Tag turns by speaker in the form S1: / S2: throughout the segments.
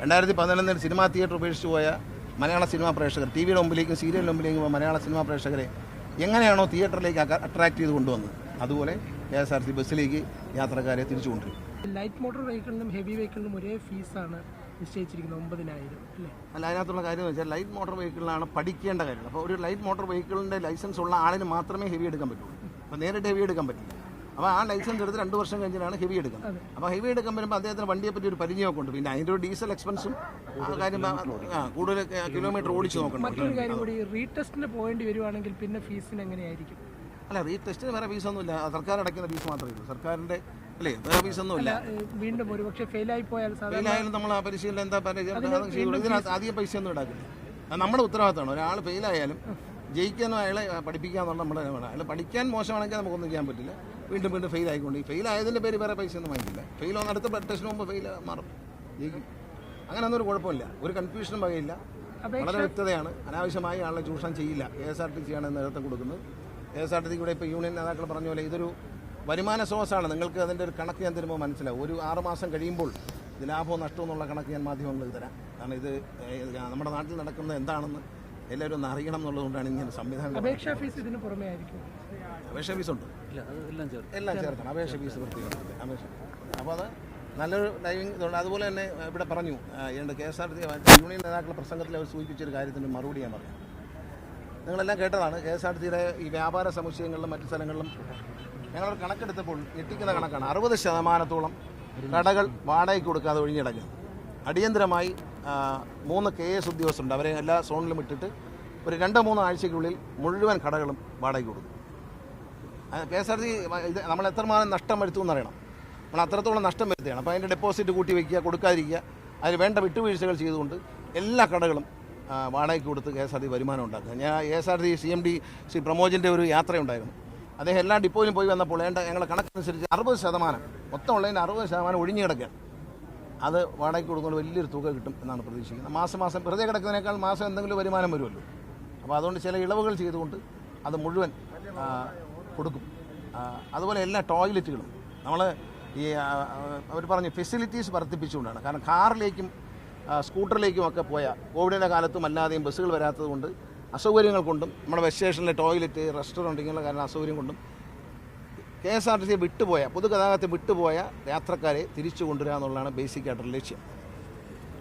S1: രണ്ടായിരത്തി പതിനൊന്നിൽ cinema theatre ഉപേക്ഷിച്ച് പോയ മലയാള സിനിമാ പ്രേക്ഷകർ ടി വിയുടെ മുമ്പിലേക്കും സീരിയലിന് മുമ്പിലേക്കും പോയ മലയാള സിനിമാ പ്രേക്ഷകരെ എങ്ങനെയാണോ തിയേറ്ററിലേക്ക് അട്രാക്ട് ചെയ്ത് കൊണ്ടുവന്നത്? അതുപോലെ കെ എസ് ആർ സി ബസ്സിലേക്ക് യാത്രക്കാരെ തിരിച്ചു കൊണ്ടുവരും
S2: ലൈറ്റ് മോട്ടോർ വെഹിക്കിളിനും ഹെവി വെഹിക്കിളിനും ഒരേ ഫീസാണ് നിശ്ചയിച്ചിരിക്കുന്നത് ഒമ്പതിനായിരം അല്ലേ?
S1: അല്ല അതിനകത്തുള്ള കാര്യം എന്ന് വെച്ചാൽ ലൈറ്റ് മോട്ടോർ വെഹിക്കിളിലാണ് പഠിക്കേണ്ട കാര്യം അപ്പോൾ ഒരു ലൈറ്റ് മോട്ടോർ വെഹിക്കിളിന്റെ ലൈസൻസ് ഉള്ള ആളിന് മാത്രമേ ഹെവി എടുക്കാൻ പറ്റുള്ളൂ. അപ്പോൾ നേരിട്ട് ഹെവി എടുക്കാൻ പറ്റില്ല. അപ്പോൾ ആ ലൈസൻസ് എടുത്ത് രണ്ട് വർഷം കഴിഞ്ഞാണ് ഹെവി എടുക്കുന്നത്. അപ്പോൾ ഹെവി എടുക്കാൻ വരുമ്പോൾ അദ്ദേഹത്തിന് വണ്ടിയെ പറ്റി ഒരു പരിചയമൊക്കെ ഉണ്ട് പിന്നെ അതിന്റെ ഒരു ഡീസൽ എക്സ്പെൻസും ആ കാര്യം ആ, കൂടുതൽ കിലോമീറ്റർ ഓടിച്ച് നോക്കണം.
S2: മറ്റൊരു കാര്യം കൂടി റീടെസ്റ്റിന് പോകേണ്ടി വരുവാണെങ്കിൽ പിന്നെ ഫീസിന് എങ്ങനെയായിരിക്കും?
S1: അല്ല റീ ടെസ്റ്റിന് വേറെ ഫീസൊന്നുമില്ല. സർക്കാർ അടയ്ക്കുന്ന ഫീസ് മാത്രമേ ഉള്ളൂ. സർക്കാരിന്റെ അല്ലേ വേറെ ഫീസ്
S2: ഒന്നുമില്ല വീണ്ടും ഒരുപക്ഷെ ഫെയിലായി പോയാൽ സാധാരണ
S1: ഫെയിലായാലും നമ്മൾ ആ പരിശീലനം എന്താ പരിചയം ഇതിനകത്ത് അധികം പൈസ ഒന്നും ഉണ്ടാക്കില്ല നമ്മുടെ ഉത്തരവാദിത്തമാണ്. ഒരാൾ ഫെയിലായാലും ജയിക്കാനോ അയാളെ പഠിപ്പിക്കാന്നുള്ള നമ്മുടെ വേണം. അയാൾ പഠിക്കാൻ മോശമാണെങ്കിൽ നമുക്കൊന്നും ചെയ്യാൻ പറ്റില്ല. വീണ്ടും വീണ്ടും ഫെയിൽ ആയിക്കൊണ്ട് ഫെയിൽ ആയതിന്റെ പേര് വേറെ പൈസ ഒന്നും വാങ്ങിക്കില്ല. ഫെയിൽ ഒന്ന് അടുത്ത ടെസ്റ്റിന് മുമ്പ് ഫെയിൽ മാറും. ജയിക്കും. അങ്ങനെയൊന്നും ഒരു കുഴപ്പമില്ല. ഒരു കൺഫ്യൂഷനും വകയില്ല. വളരെ വ്യക്തതയാണ്. അനാവശ്യമായി ആളെ ചൂഷണം ചെയ്യില്ല. കെ എസ് ആർ ടി സിയാണ് നേതൃത്വം കൊടുക്കുന്നത്. കെ എസ് ആർ ടി സിയുടെ ഇപ്പോൾ യൂണിയൻ നേതാക്കൾ പറഞ്ഞ പോലെ ഇതൊരു വരുമാന സ്രോതസ്സാണ് നിങ്ങൾക്ക് അതിന്റെ ഒരു കണക്ക് ഞാൻ തരുമ്പോൾ മനസ്സിലാവും. ഒരു ആറ് മാസം കഴിയുമ്പോൾ ഇത് ലാഭവും നഷ്ടവും എന്നുള്ള കണക്ക് ഞാൻ മാധ്യമങ്ങളിൽ തരാം. കാരണം ഇത് നമ്മുടെ നാട്ടിൽ നടക്കുന്നത് എന്താണെന്ന് എല്ലാവരും ഒന്ന് അറിയണം എന്നുള്ളതുകൊണ്ടാണ് ഇങ്ങനെ സംവിധാനം
S2: അപേക്ഷാ ഫീസ് ഇതിന് പുറമേ ആയിരിക്കും.
S1: അപേക്ഷ ഫീസ് ഉണ്ട്. എല്ലാം ചേർക്കണം. അപേക്ഷ ഫീസ് പ്രത്യേകം അപേക്ഷ. അപ്പോൾ അത് നല്ലൊരു ഡ്രൈവിംഗ് ഇതുണ്ട്. അതുപോലെ തന്നെ ഇവിടെ പറഞ്ഞു എന്റെ K S R T union നേതാക്കളുടെ പ്രസംഗത്തിൽ അവർ സൂചിപ്പിച്ചൊരു കാര്യത്തിന് മറുപടി ഞാൻ പറഞ്ഞു നിങ്ങളെല്ലാം കേട്ടതാണ് കെ എസ് ആർ ടിയുടെ ഈ വ്യാപാര സമുച്ചയങ്ങളിലും മറ്റു സ്ഥലങ്ങളിലും ഞങ്ങൾ കണക്കെടുത്തപ്പോൾ ഞെട്ടിക്കുന്ന കണക്കാണ്. അറുപത് ശതമാനത്തോളം കടകൾ വാടകയ്ക്ക് കൊടുക്കാതെ ഒഴിഞ്ഞിടങ്ങും അടിയന്തരമായി മൂന്ന് കെ എസ് ഉദ്യോഗസ്ഥരുണ്ട്. അവരെ എല്ലാ സോണിലും ഇട്ടിട്ട് ഒരു രണ്ടോ മൂന്നോ ആഴ്ചയ്ക്കുള്ളിൽ മുഴുവൻ കടകളും വാടകയ്ക്ക് കൊടുക്കും. കെ എസ് ആർ ടി ഇത് നമ്മൾ എത്രമാത്രം നഷ്ടം വരുത്തും എന്നറിയണം. നമ്മൾ അത്രത്തോളം നഷ്ടം വരുത്തുകയാണ്. അപ്പോൾ അതിന്റെ ഡെപ്പോസിറ്റ് കൂട്ടി വയ്ക്കുക കൊടുക്കാതിരിക്കുക അതിന് വേണ്ട വിട്ടുവീഴ്ചകൾ ചെയ്തുകൊണ്ട് എല്ലാ കടകളും വാടകയ്ക്ക് കൊടുത്ത് കെ എസ് ആർ ടി വരുമാനം ഉണ്ടാക്കുക. ഞാൻ A S R T C M D Shri പ്രമോജിന്റെ ഒരു യാത്രയുണ്ടായിരുന്നു. അദ്ദേഹം എല്ലാ ഡിപ്പോയിലും പോയി വന്നപ്പോൾ വേണ്ട ഞങ്ങളുടെ കണക്കനുസരിച്ച് അറുപത് ശതമാനം മൊത്തം ഉള്ളതിന് അറുപത് ശതമാനം ഒഴിഞ്ഞു കിടക്കുകയാണ്. അത് വാടകയ്ക്ക് കൊടുക്കുമ്പോൾ വലിയൊരു തുക കിട്ടും എന്നാണ് പ്രതീക്ഷിക്കുന്നത്. മാസം മാസം വെറുതെ കിടക്കുന്നതിനേക്കാൾ മാസം എന്തെങ്കിലും വരുമാനം വരുമല്ലോ. അപ്പോൾ അതുകൊണ്ട് ചില ഇളവുകൾ ചെയ്തുകൊണ്ട് അത് മുഴുവൻ കൊടുക്കും. അതുപോലെ എല്ലാ ടോയ്ലറ്റുകളും നമ്മൾ ഈ അവർ പറഞ്ഞു ഫെസിലിറ്റീസ് വർദ്ധിപ്പിച്ചുകൊണ്ടാണ്. കാരണം കാറിലേക്കും സ്കൂട്ടറിലേക്കും ഒക്കെ പോയ കോവിഡിന്റെ കാലത്തും അല്ലാതെയും ബസ്സുകൾ വരാത്തത് കൊണ്ട് അസൗകര്യങ്ങൾ കൊണ്ടും നമ്മുടെ ബസ് സ്റ്റേഷനിലെ ടോയ്ലറ്റ് റെസ്റ്റോറന്റ് ഇങ്ങനെയുള്ള കാരണം അസൗകര്യം കൊണ്ടും K S R T C വിട്ടുപോയ പൊതുഗതാഗതത്തെ വിട്ടുപോയ യാത്രക്കാരെ തിരിച്ചു കൊണ്ടുവരിക എന്നുള്ളതാണ് ബേസിക് ആയിട്ടുള്ള ലക്ഷ്യം.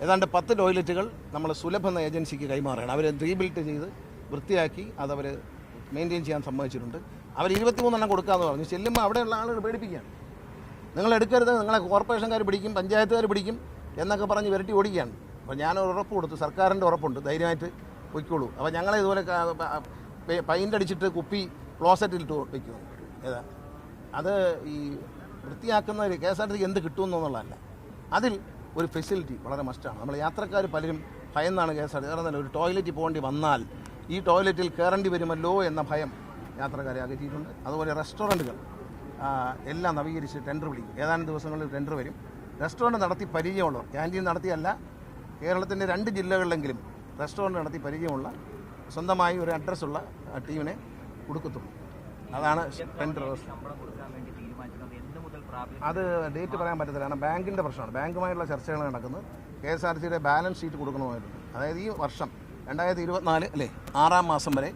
S1: ഏതാണ്ട് പത്ത് ടോയ്ലറ്റുകൾ നമ്മൾ സുലഭ എന്ന ഏജൻസിക്ക് കൈമാറുകയാണ്. അവർ റീബിൽഡ് ചെയ്ത് വൃത്തിയാക്കി അതവർ മെയിന്റെയിൻ ചെയ്യാൻ സമ്മതിച്ചിട്ടുണ്ട്. അവർ ഇരുപത്തിമൂന്നെണ്ണം കൊടുക്കാമെന്ന് പറഞ്ഞു. ചെല്ലുമ്പോൾ അവിടെയുള്ള ആളുകൾ പേടിപ്പിക്കുകയാണ്. നിങ്ങൾ എടുക്കരുത് നിങ്ങളെ കോർപ്പറേഷൻകാർ പിടിക്കും പഞ്ചായത്തുകാർ പിടിക്കും എന്നൊക്കെ പറഞ്ഞ് വിരട്ടി ഓടിക്കുകയാണ്. അപ്പോൾ ഞാൻ ഉറപ്പ് കൊടുത്തു. സർക്കാരിന്റെ ഉറപ്പുണ്ട്. ധൈര്യമായിട്ട് പൊയ്ക്കോളൂ. അപ്പോൾ ഞങ്ങളെ ഇതുപോലെ പെയിന്റ് അടിച്ചിട്ട് കുപ്പി ക്ലോസറ്റിലിട്ട് വയ്ക്കും ഏതാ? അത് ഈ വൃത്തിയാക്കുന്ന ഒരു കെ എസ് ആർ ടി എന്ത് കിട്ടുമെന്നുള്ളതല്ല അതിൽ ഒരു ഫെസിലിറ്റി വളരെ മസ്റ്റാണ് നമ്മൾ യാത്രക്കാർ പലരും ഭയന്നാണ് കെ എസ് ആർ ടി കാരണം ഒരു ടോയ്ലറ്റിൽ പോകേണ്ടി വന്നാൽ ഈ ടോയ്ലറ്റിൽ കയറേണ്ടി വരുമല്ലോ എന്ന ഭയം യാത്രക്കാരെ അകറ്റിയിട്ടുണ്ട് അതുപോലെ റെസ്റ്റോറന്റുകൾ എല്ലാം നവീകരിച്ച് ടെൻഡർ വിളിക്കും. ഏതാനും ദിവസങ്ങളിൽ ടെൻഡർ വരും. റെസ്റ്റോറന്റ് നടത്തി പരിചയമുള്ളവർ ക്യാന്റീൻ നടത്തിയല്ല കേരളത്തിന്റെ രണ്ട് ജില്ലകളിലെങ്കിലും റെസ്റ്റോറന്റ് നടത്തി പരിചയമുള്ള സ്വന്തമായി ഒരു അഡ്രസ്സുള്ള ടീമിനെ കൊടുക്കത്തുള്ളൂ. അതാണ് അത് ഡേറ്റ് പറയാൻ പറ്റത്തില്ല. കാരണം ബാങ്കിന്റെ പ്രശ്നമാണ്. ബാങ്കുമായുള്ള ചർച്ചകൾ നടക്കുന്നത്. കെ എസ് ആർ സിയുടെ ബാലൻസ് ഷീറ്റ് കൊടുക്കണമായിരുന്നു. അതായത് ഈ വർഷം രണ്ടായിരത്തി ഇരുപത്തിനാല് അല്ലേ ആറാം മാസം വരെ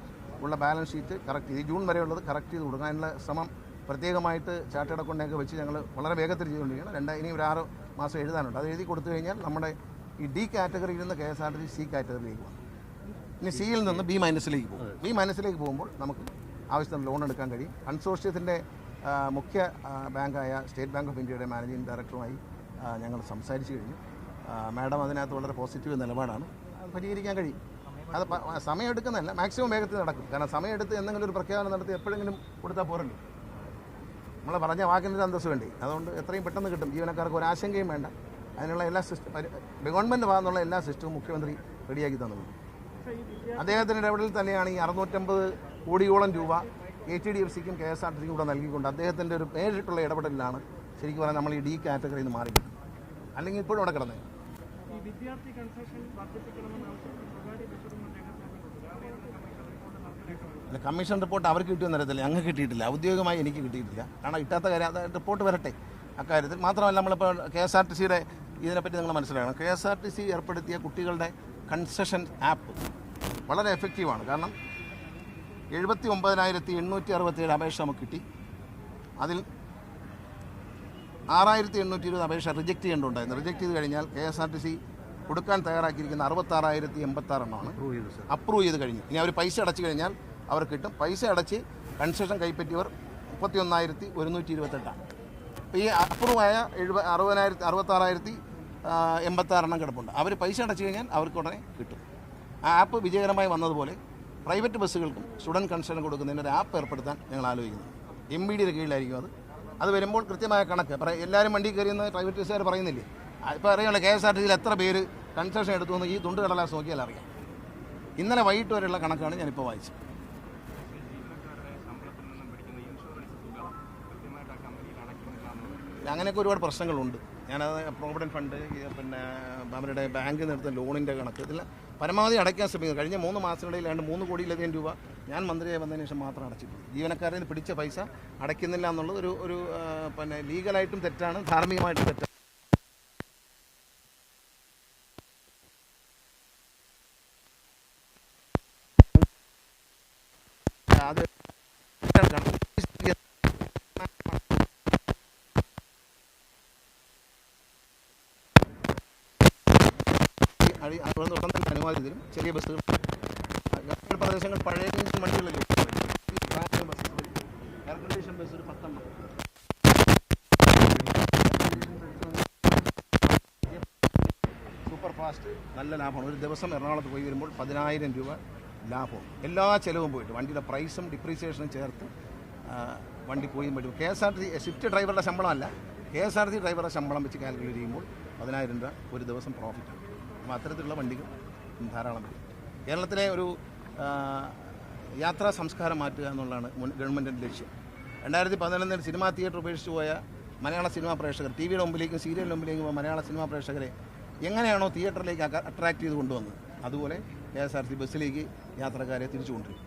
S1: ഉള്ള ബാലൻസ് ഷീറ്റ് കറക്റ്റ് ചെയ്ത് ജൂൺ വരെ ഉള്ളത് കറക്റ്റ് ചെയ്ത് കൊടുക്കാനുള്ള അതിനുള്ള ശ്രമം പ്രത്യേകമായിട്ട് ചാർട്ടേഡ് അക്കൗണ്ടിനൊക്കെ വെച്ച് ഞങ്ങൾ വളരെ വേഗത്തിൽ ചെയ്തുകൊണ്ടിരിക്കുകയാണ്. രണ്ട് ഇനി ഒരു ആറ് മാസം എഴുതാനുണ്ട്. അത് എഴുതി കൊടുത്തു കഴിഞ്ഞാൽ നമ്മുടെ ഈ ഡി കാറ്റഗറിയിൽ നിന്ന് K S R T C കാറ്റഗറിയിലേക്ക് പോകും ഇനി സിയിൽ നിന്ന് ബി മൈനസിലേക്ക് പോകും. ബി മൈനസിലേക്ക് പോകുമ്പോൾ നമുക്ക് ആവശ്യത്തിന് ലോൺ എടുക്കാൻ കഴിയും. കൺസോർഷ്യത്തിന്റെ മുഖ്യ ബാങ്കായ സ്റ്റേറ്റ് ബാങ്ക് ഓഫ് ഇന്ത്യയുടെ മാനേജിംഗ് ഡയറക്ടറുമായി ഞങ്ങൾ സംസാരിച്ചു കഴിഞ്ഞു. മാഡം അതിനകത്ത് വളരെ പോസിറ്റീവ് നിലപാടാണ്. അത് പരിഹരിക്കാൻ കഴിയും. അത് സമയം എടുക്കുന്നതല്ല മാക്സിമം വേഗത്തിൽ നടക്കും. കാരണം സമയം എടുത്ത് എന്തെങ്കിലും ഒരു പ്രഖ്യാപനം നടത്തി എപ്പോഴെങ്കിലും കൊടുത്താൽ പോരല്ലോ. നമ്മൾ പറഞ്ഞ വാക്കിന്റെ അന്തസ് വേണ്ടി? അതുകൊണ്ട് എത്രയും പെട്ടെന്ന് കിട്ടും. ജീവനക്കാർക്ക് ഒരു ആശങ്കയും വേണ്ട. അതിനുള്ള എല്ലാ സിസ്റ്റം ഗവൺമെന്റ് ഭാഗത്തുള്ള എല്ലാ സിസ്റ്റവും മുഖ്യമന്ത്രി റെഡിയാക്കി തന്നത് അദ്ദേഹത്തിന്റെ ഇടപെടലിൽ തന്നെയാണ് ഈ അറുന്നൂറ്റമ്പത് കോടിയോളം രൂപ എ ടി ഡി എഫ് സിക്കും കെ എസ് ആർ ടി സിക്കും കൂടെ നൽകിക്കൊണ്ട് അദ്ദേഹത്തിന്റെ ഒരു നേരിട്ടുള്ള ഇടപെടലിലാണ് ശരിക്കും പറഞ്ഞാൽ നമ്മൾ ഈ ഡി കാറ്റഗറിയിൽ നിന്ന് മാറി അല്ലെങ്കിൽ ഇപ്പോഴും അവിടെ കിടന്നേ. അല്ല കമ്മീഷൻ റിപ്പോർട്ട് അവർക്ക് കിട്ടിയെന്ന് അറിയത്തില്ല ഞങ്ങൾക്ക് കിട്ടിയിട്ടില്ല. ഔദ്യോഗികമായി എനിക്ക് കിട്ടിയിട്ടില്ല. കാരണം കിട്ടാത്ത കാര്യം അത് റിപ്പോർട്ട് വരട്ടെ. അക്കാര്യത്തിൽ മാത്രമല്ല നമ്മളിപ്പോൾ കെ എസ് ആർ ടി സിയുടെ ഇതിനെപ്പറ്റി നിങ്ങൾ മനസ്സിലാക്കണം. K S R T C ഏർപ്പെടുത്തിയ കുട്ടികളുടെ കൺസെഷൻ ആപ്പ് വളരെ എഫക്റ്റീവാണ് കാരണം എഴുപത്തി ഒമ്പതിനായിരത്തി എണ്ണൂറ്റി അറുപത്തേഴ് അപേക്ഷ നമുക്ക് കിട്ടി. അതിൽ ആറായിരത്തി എണ്ണൂറ്റി ഇരുപത് അപേക്ഷ റിജക്റ്റ് ചെയ്യേണ്ടതുണ്ടായിരുന്നു. റിജക്റ്റ് ചെയ്ത് കഴിഞ്ഞാൽ K S R T C കൊടുക്കാൻ തയ്യാറാക്കിയിരിക്കുന്ന അറുപത്താറായിരത്തി എൺപത്താറെണ്ണമാണ് അപ്രൂവ് ചെയ്ത് കഴിഞ്ഞു. ഇനി അവർ പൈസ അടച്ചു കഴിഞ്ഞാൽ അവർ കിട്ടും. പൈസ അടച്ച് കൺസെഷൻ കൈപ്പറ്റിയവർ മുപ്പത്തി ഒന്നായിരത്തി ഒരുന്നൂറ്റി ഇരുപത്തെട്ടാണ് അപ്പോൾ ഈ അപ്രൂവായ എഴുപ അറുപതിനായിരത്തി അറുപത്താറായിരത്തി എൺപത്താറെണ്ണം കിടപ്പുണ്ട്. അവർ പൈസ അടച്ചു കഴിഞ്ഞാൽ അവർക്ക് ഉടനെ കിട്ടും. ആ ആപ്പ് വിജയകരമായി വന്നതുപോലെ പ്രൈവറ്റ് ബസ്സുകൾക്കും സ്റ്റുഡന്റ് കൺസേൺ കൊടുക്കുന്നതിന് ഒരു ആപ്പ് ഏർപ്പെടുത്താൻ ഞങ്ങൾ ആലോചിക്കുന്നു. എം ബി ഡിയുടെ കീഴിലായിരിക്കും അത്. അത് വരുമ്പോൾ കൃത്യമായ കണക്ക്. പറ എല്ലാവരും വണ്ടി കയറിയെന്ന് പ്രൈവറ്റ് ബസ്സുകാർ പറയുന്നില്ലേ? ഇപ്പോൾ അറിയാമല്ലോ കെ എസ് ആർ ടി സിയിൽ എത്ര പേര് കൺസെഷൻ എടുത്തു എന്ന് ഈ തുണ്ട് കടലാസ് നോക്കിയാൽ അറിയാം. ഇന്നലെ വൈകിട്ട് വരെയുള്ള കണക്കാണ് ഞാനിപ്പോൾ വായിച്ചത്. അങ്ങനെയൊക്കെ ഒരുപാട് പ്രശ്നങ്ങളുണ്ട്. ഞാനത് പ്രോവിഡന്റ് ഫണ്ട് പിന്നെ അവരുടെ ബാങ്കിൽ നിന്നെടുത്ത ലോണിന്റെ കണക്ക്. ഇതെല്ലാം പരമാവധി അടയ്ക്കാൻ ശ്രമിക്കുന്നത് കഴിഞ്ഞ മൂന്ന് മാസത്തിനിടയിൽ രണ്ട് മൂന്ന് കോടിയിലധികം രൂപ ഞാൻ മന്ത്രിയായി വന്നതിന് ശേഷം മാത്രം അടച്ചിട്ടുള്ളൂ. ജീവനക്കാരിൽ നിന്ന് പിടിച്ച പൈസ അടയ്ക്കുന്നില്ല എന്നുള്ളത് ഒരു ഒരു പിന്നെ ലീഗലായിട്ടും തെറ്റാണ് ധാർമ്മികമായിട്ടും തെറ്റാണ്. അത് അതുകൊണ്ട് ഉടൻ തന്നെ അനുവാദം തരും ചെറിയ ബസ്സുകൾ. പ്രദേശങ്ങൾ പഴയ വണ്ടികളിലേക്ക് എയർ കണ്ടീഷൻ ബസ് ഒരു പത്തെണ്ണം സൂപ്പർ ഫാസ്റ്റ് നല്ല ലാഭമാണ്. ഒരു ദിവസം എറണാകുളത്ത് പോയി വരുമ്പോൾ പതിനായിരം രൂപ ലാഭം. എല്ലാ ചിലവും പോയിട്ട്. വണ്ടിയുടെ പ്രൈസും ഡിപ്രീസിയേഷനും ചേർത്ത് വണ്ടി പോയി പറ്റും K S R T Swift ഡ്രൈവറുടെ ശമ്പളമല്ല. കെ എസ് ആർ ടി ഡ്രൈവറുടെ ശമ്പളം വെച്ച് കാൽക്കുലേറ്റ് ചെയ്യുമ്പോൾ പതിനായിരം രൂപ ഒരു ദിവസം പ്രോഫിറ്റാണ് അപ്പോൾ അത്തരത്തിലുള്ള വണ്ടികൾ ധാരാളം. വരും കേരളത്തിലെ ഒരു യാത്രാ സംസ്കാരം മാറ്റുക എന്നുള്ളതാണ് മുൻ ഗവൺമെന്റിന്റെ ലക്ഷ്യം. രണ്ടായിരത്തി പതിനൊന്നിൽ സിനിമാ തിയേറ്റർ ഉപേക്ഷിച്ച് പോയ മലയാള സിനിമാ പ്രേക്ഷകർ ടി വിയുടെ മുമ്പിലേക്കും സീരിയലിന്റെ മുമ്പിലേക്കും മലയാള സിനിമാ പ്രേക്ഷകരെ എങ്ങനെയാണോ തിയേറ്ററിലേക്ക് അട്രാക്ട് ചെയ്ത് കൊണ്ടുവന്നത്? അതുപോലെ കെ എസ് ആർ സി ബസ്സിലേക്ക് യാത്രക്കാരെ തിരിച്ചു കൊണ്ടുവരും